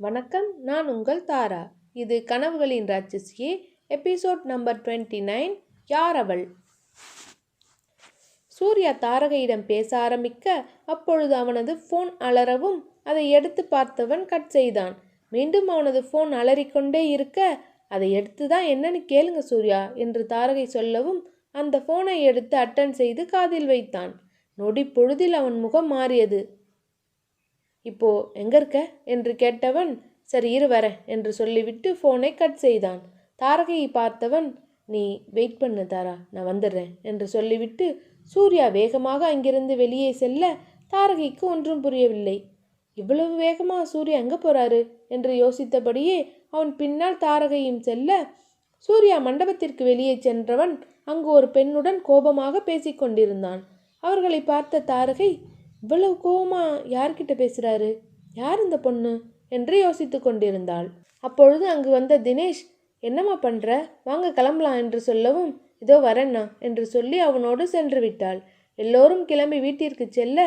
வணக்கம் நான் உங்கள் தாரா. இது கனவுகளின் ராட்சசியே எபிசோட் நம்பர் டுவெண்ட்டி நைன் யார் அவள்? சூர்யா தாரகையிடம் பேச ஆரம்பிக்க அப்பொழுது அவனது ஃபோன் அலறவும் அதை எடுத்து பார்த்தவன் கட் செய்தான். மீண்டும் அவனது ஃபோன் அலறிக்கொண்டே இருக்க அதை எடுத்து தான் என்னன்னு கேளுங்க சூர்யா என்று தாரகை சொல்லவும் அந்த ஃபோனை எடுத்து அட்டன் செய்து காதில் வைத்தான். நொடி பொழுதில் அவன் முகம் மாறியது. இப்போ எங்க இருக்க? என்று கேட்டவன் சரி இரு வரேன் என்று சொல்லிவிட்டு ஃபோனை கட் செய்தான். தாரகையை பார்த்தவன் நீ வெயிட் பண்ணு தாரா நான் வந்துடுறேன் என்று சொல்லிவிட்டு சூர்யா வேகமாக அங்கிருந்து வெளியே செல்ல தாரகைக்கு ஒன்றும் புரியவில்லை. இவ்வளவு வேகமாக சூர்யா எங்கே போறாரு? என்று யோசித்தபடியே அவன் பின்னால் தாரகையும் செல்ல சூர்யா மண்டபத்திற்கு வெளியே சென்றவன் அங்கு ஒரு பெண்ணுடன் கோபமாக பேசிக்கொண்டிருந்தான். அவர்களை பார்த்த தாரகை இவ்வளவு கோவமா யார்கிட்ட பேசுறாரு? யார் இந்த பொண்ணு? என்று யோசித்து கொண்டிருந்தாள். அப்பொழுது அங்கு வந்த தினேஷ் என்னம்மா பண்ற? வாங்க கிளம்பலாம் என்று சொல்லவும் இதோ வரேண்ணா என்று சொல்லி அவனோடு சென்று விட்டாள். எல்லோரும் கிளம்பி வீட்டிற்கு செல்ல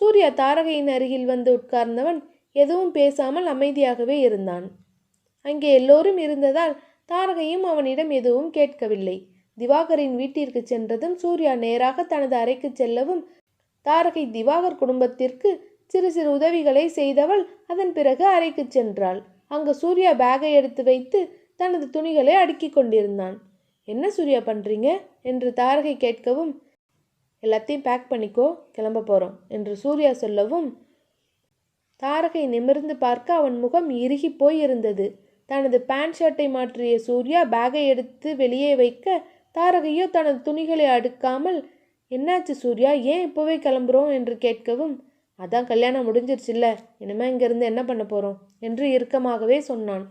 சூர்யா தாரகையின் அருகில் வந்து உட்கார்ந்தவன் எதுவும் பேசாமல் அமைதியாகவே இருந்தான். அங்கே எல்லோரும் இருந்ததால் தாரகையும் அவனிடம் எதுவும் கேட்கவில்லை. திவாகரின் வீட்டிற்கு சென்றதும் சூர்யா நேராக தனது அறைக்கு செல்லவும் தாரகை திவாகர் குடும்பத்திற்கு சிறு சிறு உதவிகளை செய்தவள் அதன் பிறகு அறைக்கு சென்றாள். அங்கு சூர்யா பேகை எடுத்து வைத்து தனது துணிகளை அடுக்கி கொண்டிருந்தான். என்ன சூர்யா பண்ணுறீங்க என்று தாரகை கேட்கவும் எல்லாத்தையும் பேக் பண்ணிக்கோ கிளம்ப போகிறோம் என்று சூர்யா சொல்லவும் தாரகை நிமிர்ந்து பார்க்க அவன் முகம் இறுகி போய் இருந்தது தனது பேண்ட் ஷர்ட்டை மாற்றிய சூர்யா பேகை எடுத்து வெளியே வைக்க தாரகையோ தனது துணிகளை அடுக்காமல் என்னாச்சு சூர்யா? ஏன் இப்போவே கிளம்புறோம் என்று கேட்கவும் அதான் கல்யாணம் முடிஞ்சிருச்சுல்ல இனிமே இங்கேருந்து என்ன பண்ண போகிறோம் என்று இறுக்கமாகவே சொன்னான்.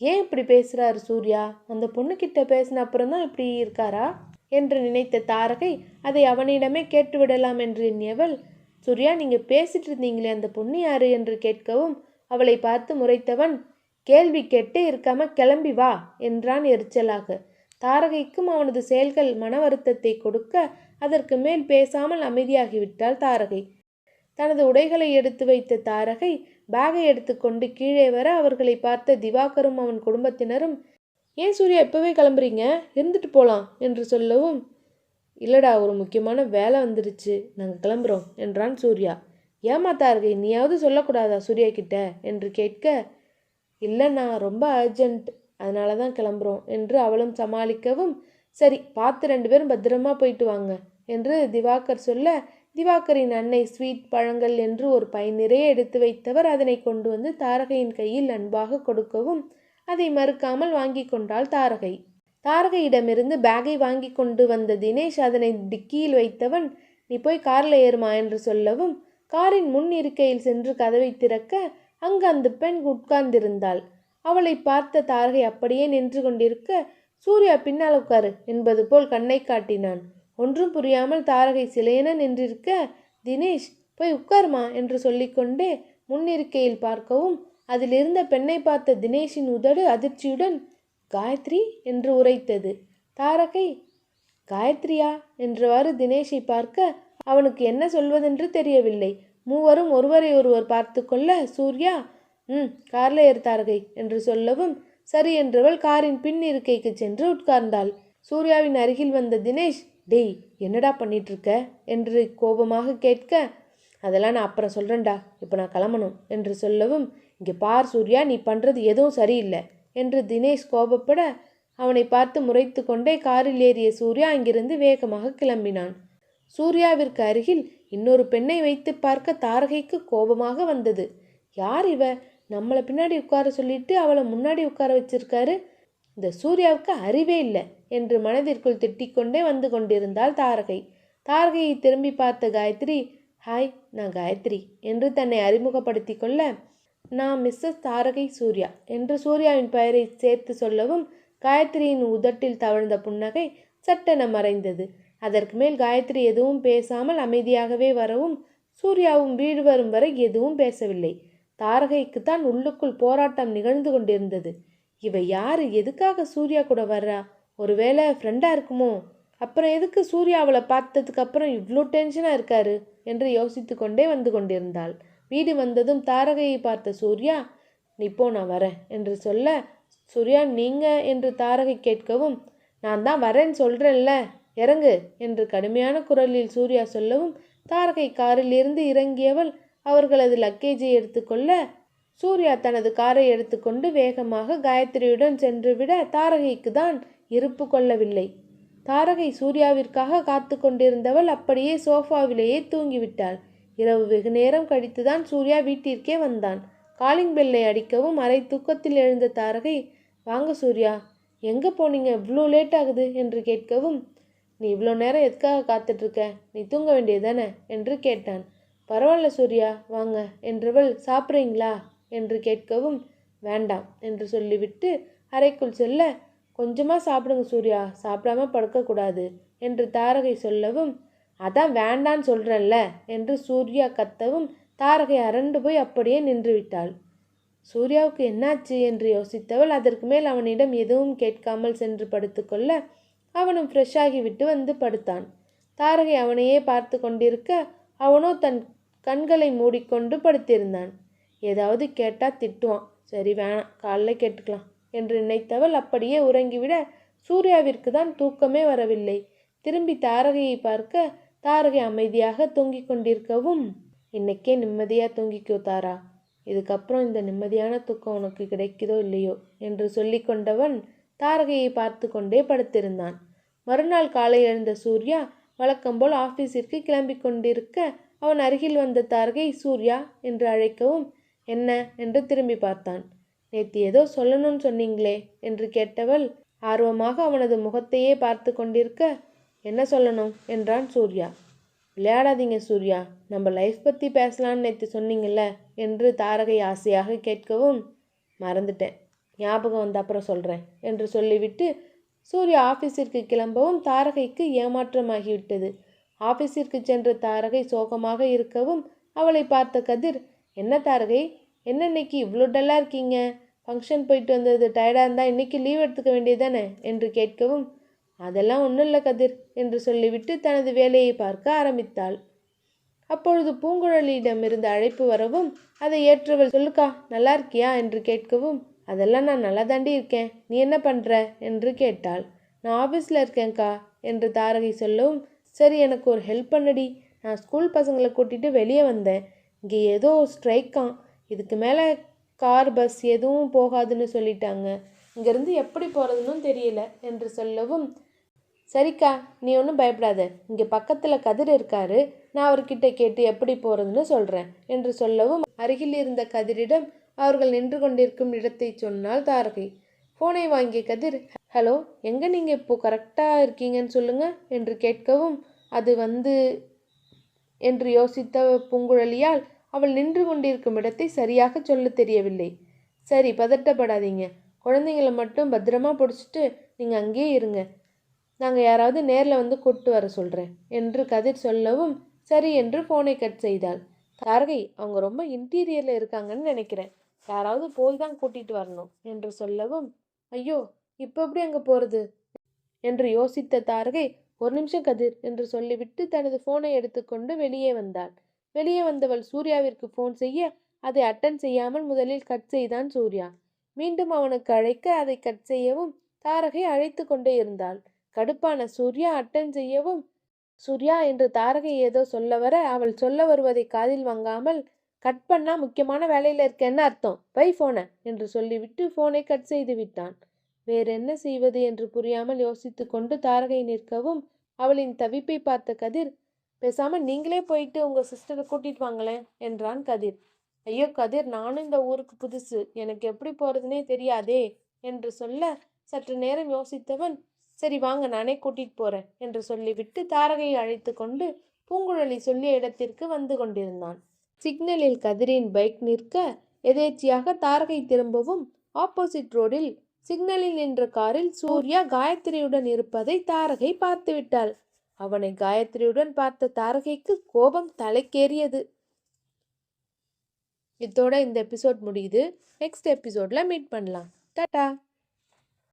ஏன் இப்படி பேசுகிறாரு சூர்யா? அந்த பொண்ணுக்கிட்ட பேசின அப்புறம் தான் இப்படி இருக்காரா? என்று நினைத்த தாரகை அதை அவனிடமே கேட்டுவிடலாம் என்று எண்ணியவள் சூர்யா நீங்கள் பேசிட்டு இருந்தீங்களே அந்த பொண்ணு யாரு? என்று கேட்கவும் அவளை பார்த்து முறைத்தவன் கேள்வி கேட்டே இருக்காம கிளம்பி வா என்றான் எரிச்சலாக. தாரகைக்கும் அவனது செயல்கள் மன வருத்தத்தை கொடுக்க அதற்கு மேல் பேசாமல் அமைதியாகிவிட்டாள் தாரகை. தனது உடைகளை எடுத்து வைத்த தாரகை பேகை எடுத்துக்கொண்டு கீழே வர அவர்களை பார்த்த திவாகரும் அவன் குடும்பத்தினரும் ஏன் சூர்யா இப்போவே கிளம்புறீங்க? இருந்துட்டு போகலாம் என்று சொல்லவும் இல்லடா ஒரு முக்கியமான வேலை வந்துடுச்சு நாங்கள் கிளம்புறோம் என்றான் சூர்யா. ஏமா தாரகை நீயாவது சொல்லக்கூடாதா சூர்யா கிட்ட? என்று கேட்க இல்லைண்ணா ரொம்ப அர்ஜென்ட். அதனால தான் கிளம்புறோம் என்று அவளும் சமாளிக்கவும் சரி பார்த்து ரெண்டு பேரும் பத்திரமா போயிட்டு வாங்க என்று திவாகர் சொல்ல திவாகரின் அன்னை ஸ்வீட் பழங்கள் என்று ஒரு பை நிறைய எடுத்து வைத்தவர் அதனை கொண்டு வந்து தாரகையின் கையில் அன்பாக கொடுக்கவும் அதை மறுக்காமல் வாங்கி கொண்டாள் தாரகை. தாரகையிடமிருந்து பேகை வாங்கி கொண்டு வந்த தினேஷ் அதனை டிக்கியில் வைத்தவன் நீ போய் காரில் ஏறுமா என்று சொல்லவும் காரின் முன் இருக்கையில் சென்று கதவை திறக்க அங்கு அந்த பெண் உட்கார்ந்திருந்தாள். அவளை பார்த்த தாரகை அப்படியே நின்று கொண்டிருக்க சூர்யா பின்னால் உட்காரு என்பது போல் கண்ணை காட்டினான். ஒன்றும் புரியாமல் தாரகை சிலையென நின்றிருக்க தினேஷ் போய் உட்காருமா என்று சொல்லிக்கொண்டே முன்னிருக்கையில் பார்க்கவும் அதில் இருந்த பெண்ணை பார்த்த தினேஷின் உதடு அதிர்ச்சியுடன் காயத்ரி என்று உரைத்தது. தாரகை காயத்ரியா? என்றவாறு தினேஷை பார்க்க அவனுக்கு என்ன சொல்வதென்று தெரியவில்லை. மூவரும் ஒருவரை ஒருவர் பார்த்து கொள்ள சூர்யா? ம் கார்ல ஏறு தாரகை என்று சொல்லவும் சரி என்றவள் காரின் பின் இருக்கைக்கு சென்று உட்கார்ந்தாள். சூர்யாவின் அருகில் வந்த தினேஷ் டேய் என்னடா பண்ணிட்டு இருக்க என்று கோபமாக கேட்க அதெல்லாம் நான் அப்புறம் சொல்கிறேன்டா இப்போ நான் கிளம்பணும் என்று சொல்லவும் இங்கே பார் சூர்யா நீ பண்ணுறது எதுவும் சரியில்லை என்று தினேஷ் கோபப்பட அவனை பார்த்து முறைத்து கொண்டே காரில் ஏறிய சூர்யா அங்கிருந்து வேகமாக கிளம்பினான். சூர்யாவிற்கு அருகில் இன்னொரு பெண்ணை வைத்து பார்க்க தாரகைக்கு கோபமாக வந்தது. யார் இவ? நம்மளை பின்னாடி உட்கார சொல்லிட்டு அவளை முன்னாடி உட்கார வச்சிருக்காரு. இந்த சூர்யாவுக்கு அறிவே இல்லை என்று மனதிற்குள் திட்டிக்கொண்டே வந்து கொண்டிருந்தாள் தாரகை. தாரகையை திரும்பி பார்த்த காயத்ரி ஹாய் நான் காயத்ரி என்று தன்னை அறிமுகப்படுத்தி கொள்ள நான் மிஸ்ஸஸ் தாரகை சூர்யா என்று சூர்யாவின் பெயரை சேர்த்து சொல்லவும் காயத்ரியின் உதட்டில் தவழ்ந்த புன்னகை சட்டென மறைந்தது. அதற்கு மேல் காயத்ரி எதுவும் பேசாமல் அமைதியாகவே வரவும் சூர்யாவும் வீடு வரும் வரை எதுவும் பேசவில்லை. தாரகைக்கு தான் உள்ளுக்குள் போராட்டம் நிகழ்ந்து கொண்டிருந்தது. இவ யாரு? எதுக்காக சூர்யா கூட வர்றா? ஒருவேளை ஃப்ரெண்டா இருக்குமோ? அப்புறம் எதுக்கு சூர்யா அவளை பார்த்ததுக்கு அப்புறம் இவ்வளோ டென்ஷனாக இருக்காரு? என்று யோசித்து கொண்டே வந்து கொண்டிருந்தாள். வீடு வந்ததும் தாரகையை பார்த்த சூர்யா நீ போ நான் வரேன் என்று சொல்ல சூர்யா நீங்க என்று தாரகை கேட்கவும் நான் தான் வரேன்னு சொல்கிறேன்ல இறங்கு என்று கடுமையான குரலில் சூர்யா சொல்லவும் தாரகை காரிலிருந்து இறங்கியவள் அவர்களது லக்கேஜை எடுத்துக்கொள்ள சூர்யா தனது காரை எடுத்துக்கொண்டு வேகமாக காயத்ரியுடன் சென்றுவிட தாரகைக்கு தான் இருப்பு கொள்ளவில்லை. தாரகை சூர்யாவிற்காக காத்து கொண்டிருந்தவள் அப்படியே சோஃபாவிலேயே தூங்கிவிட்டாள். இரவு வெகு நேரம் கழித்துதான் சூர்யா வீட்டிற்கே வந்தான். காலிங் பெல்லை அடிக்கவும் அரை தூக்கத்தில் எழுந்த தாரகை வாங்க சூர்யா எங்கே போனீங்க? இவ்வளோ லேட் ஆகுது என்று கேட்கவும் நீ இவ்வளோ நேரம் எதுக்காக காத்துட்ருக்க நீ தூங்க வேண்டியதானே என்று கேட்டான். பரவாயில்ல சூர்யா வாங்க. என்றவள் சாப்பிட்றீங்களா? என்று கேட்கவும் வேண்டாம் என்று சொல்லிவிட்டு அறைக்குள் செல்ல கொஞ்சமாக சாப்பிடுங்க சூர்யா சாப்பிடாம படுக்கக்கூடாது என்று தாரகை சொல்லவும் அதான் வேண்டான்னு சொல்கிறல்ல என்று சூர்யா கத்தவும் தாரகை அரண்டு போய் அப்படியே நின்று விட்டாள் சூர்யாவுக்கு என்னாச்சு என்று யோசித்தவள் அதற்கு மேல் அவனிடம் எதுவும் கேட்காமல் சென்று படுத்துக்கொள்ள அவனும் ஃப்ரெஷ் ஆகிவிட்டு வந்து படுத்தான். தாரகை அவனையே பார்த்து கொண்டிருக்க அவனோ தன் கண்களை மூடிக்கொண்டு படுத்திருந்தான். ஏதாவது கேட்டால் திட்டுவான். சரி வேணாம் காலைல கேட்டுக்கலாம் என்று நினைத்தவள் அப்படியே உறங்கிவிட சூர்யாவிற்கு தான் தூக்கமே வரவில்லை. திரும்பி தாரகையை பார்க்க தாரகை அமைதியாக தூங்கிக் கொண்டிருக்கவும் இன்னைக்கே நிம்மதியாக தூங்கிக்கோ தாரா. இதுக்கப்புறம் இந்த நிம்மதியான தூக்கம் உனக்கு கிடைக்குதோ இல்லையோ? என்று சொல்லிக்கொண்டவன் தாரகையை பார்த்து கொண்டே படுத்திருந்தான். மறுநாள் காலை எழுந்த சூர்யா வழக்கம்போல் ஆஃபீஸிற்கு கிளம்பி கொண்டிருக்க அவன் அருகில் வந்த தாரகை சூர்யா என்று அழைக்கவும் என்ன? என்று திரும்பி பார்த்தான். நேத்து ஏதோ சொல்லணும்னு சொன்னீங்களே என்று கேட்டவள் ஆர்வமாக அவனது முகத்தையே பார்த்து கொண்டிருக்க என்ன சொல்லணும்? என்றான் சூர்யா. விளையாடாதீங்க சூர்யா நம்ம லைஃப் பற்றி பேசலான்னு நேற்று சொன்னீங்கல்ல என்று தாரகை ஆசையாக கேட்கவும் மறந்துட்டேன். ஞாபகம் வந்த அப்புறம் சொல்கிறேன் என்று சொல்லிவிட்டு சூர்யா ஆஃபீஸிற்கு கிளம்பவும் தாரகைக்கு ஏமாற்றமாகிவிட்டது. ஆஃபீஸிற்கு சென்ற தாரகை சோகமாக இருக்கவும் அவளை பார்த்த கதிர் என்ன தாரகை என்ன இன்னைக்கு இவ்வளோ டல்லாக இருக்கீங்க? ஃபங்க்ஷன் போயிட்டு வந்தது டயர்டாக இருந்தால் இன்னைக்கு லீவ் எடுத்துக்க வேண்டியதானே என்று கேட்கவும் அதெல்லாம் ஒன்றும் இல்லை கதிர் என்று சொல்லிவிட்டு தனது வேலையை பார்க்க ஆரம்பித்தாள். அப்பொழுது பூங்குழலியிடமிருந்து அழைப்பு வரவும் அதை ஏற்றவள் சொல்லுக்கா நல்லா இருக்கியா? என்று கேட்கவும் அதெல்லாம் நான் நல்லா தாண்டி இருக்கேன் நீ என்ன பண்ணுற என்று கேட்டாள். நான் ஆஃபீஸில் இருக்கேன்க்கா என்று தாரகை சொல்லவும் சரி எனக்கு ஒரு ஹெல்ப் பண்ணடி. நான் ஸ்கூல் பசங்களை கூட்டிகிட்டு வெளியே வந்தேன். இங்கே ஏதோ ஸ்ட்ரைக்காம் இதுக்கு மேலே கார் பஸ் எதுவும் போகாதுன்னு சொல்லிட்டாங்க. இங்கேருந்து எப்படி போகிறதுன்னு தெரியல என்று சொல்லவும் சரிக்கா நீ ஒன்றும் பயப்படாத. இங்கே பக்கத்தில் கதிர் இருக்காரு. நான் அவர்கிட்ட கேட்டு எப்படி போகிறதுன்னு சொல்கிறேன் என்று சொல்லவும் அருகில் இருந்த கதிரிடம் அவர்கள் நின்று கொண்டிருக்கும் இடத்தை சொன்னால் தாரகை ஃபோனை வாங்கிய கதிர் ஹலோ எங்கே நீங்கள் இப்போது கரெக்டாக இருக்கீங்கன்னு சொல்லுங்கள் என்று கேட்கவும் அது வந்து என்று யோசித்த பூங்குழலியால் அவள் நின்று கொண்டிருக்கும் இடத்தை சரியாக சொல்ல தெரியவில்லை. சரி பதட்டப்படாதீங்க. குழந்தைங்கள மட்டும் பத்திரமா பிடிச்சிட்டு நீங்கள் அங்கேயே இருங்க. நாங்கள் யாராவது நேரில் வந்து கூட்டு வர சொல்கிறேன் என்று கதிர் சொல்லவும் சரி என்று ஃபோனை கட் செய்தாள். தாரகை அவங்க ரொம்ப இன்டீரியரில் இருக்காங்கன்னு நினைக்கிறேன். யாராவது போய் தான் கூட்டிகிட்டு வரணும் என்று சொல்லவும் ஐயோ இப்போ எப்படி அங்கே போகிறது என்று யோசித்த தாரகை ஒரு நிமிஷம் கதிர் என்று சொல்லிவிட்டு தனது ஃபோனை எடுத்துக்கொண்டு வெளியே வந்தாள் வெளியே வந்தவள் சூர்யாவிற்கு ஃபோன் செய்ய அதை அட்டன் செய்யாமல் முதலில் கட் செய்தான் சூர்யா. மீண்டும் அவனுக்கு அழைக்க அதை கட் செய்யவும் தாரகை அழைத்து கொண்டே இருந்தாள். கடுப்பான சூர்யா அட்டன் செய்யவும் சூர்யா என்று தாரகை ஏதோ சொல்ல வர அவள் சொல்ல வருவதை காதில் வாங்காமல் கட் பண்ணா முக்கியமான வேலையில் இருக்கேன்னு அர்த்தம்? பை ஃபோனை என்று சொல்லிவிட்டு ஃபோனை கட் செய்து விட்டான். வேறென்ன செய்வது என்று புரியாமல் யோசித்து கொண்டு தாரகை நிற்கவும் அவளின் தவிப்பை பார்த்த கதிர் பேசாம நீங்களே போயிட்டு உங்க சிஸ்டரை கூட்டிட்டு வாங்களேன் என்றான் கதிர். ஐயோ கதிர் நானும் இந்த ஊருக்கு புதுசு. எனக்கு எப்படி போறதுனே தெரியாதே என்று சொல்ல சற்று நேரம் யோசித்தவன் சரி வாங்க நானே கூட்டிட்டு போறேன் என்று சொல்லிவிட்டு தாரகையை அழைத்து கொண்டு பூங்குழலி சொல்லிய இடத்திற்கு வந்து கொண்டிருந்தான். சிக்னலில் கதிரின் பைக் நிற்க எதேச்சியாக தாரகை திரும்பவும் ஆப்போசிட் ரோடில் சிக்னலில் நின்ற காரில் சூர்யா காயத்ரியுடன் இருப்பதை தாரகை பார்த்துவிட்டாள். அவனை காயத்ரியுடன் பார்த்த தாரகைக்கு கோபம் தலைக்கேறியது. இதோட இந்த எபிசோட் முடியுது. நெக்ஸ்ட் எபிசோட்ல மீட் பண்ணலாம். டாடா!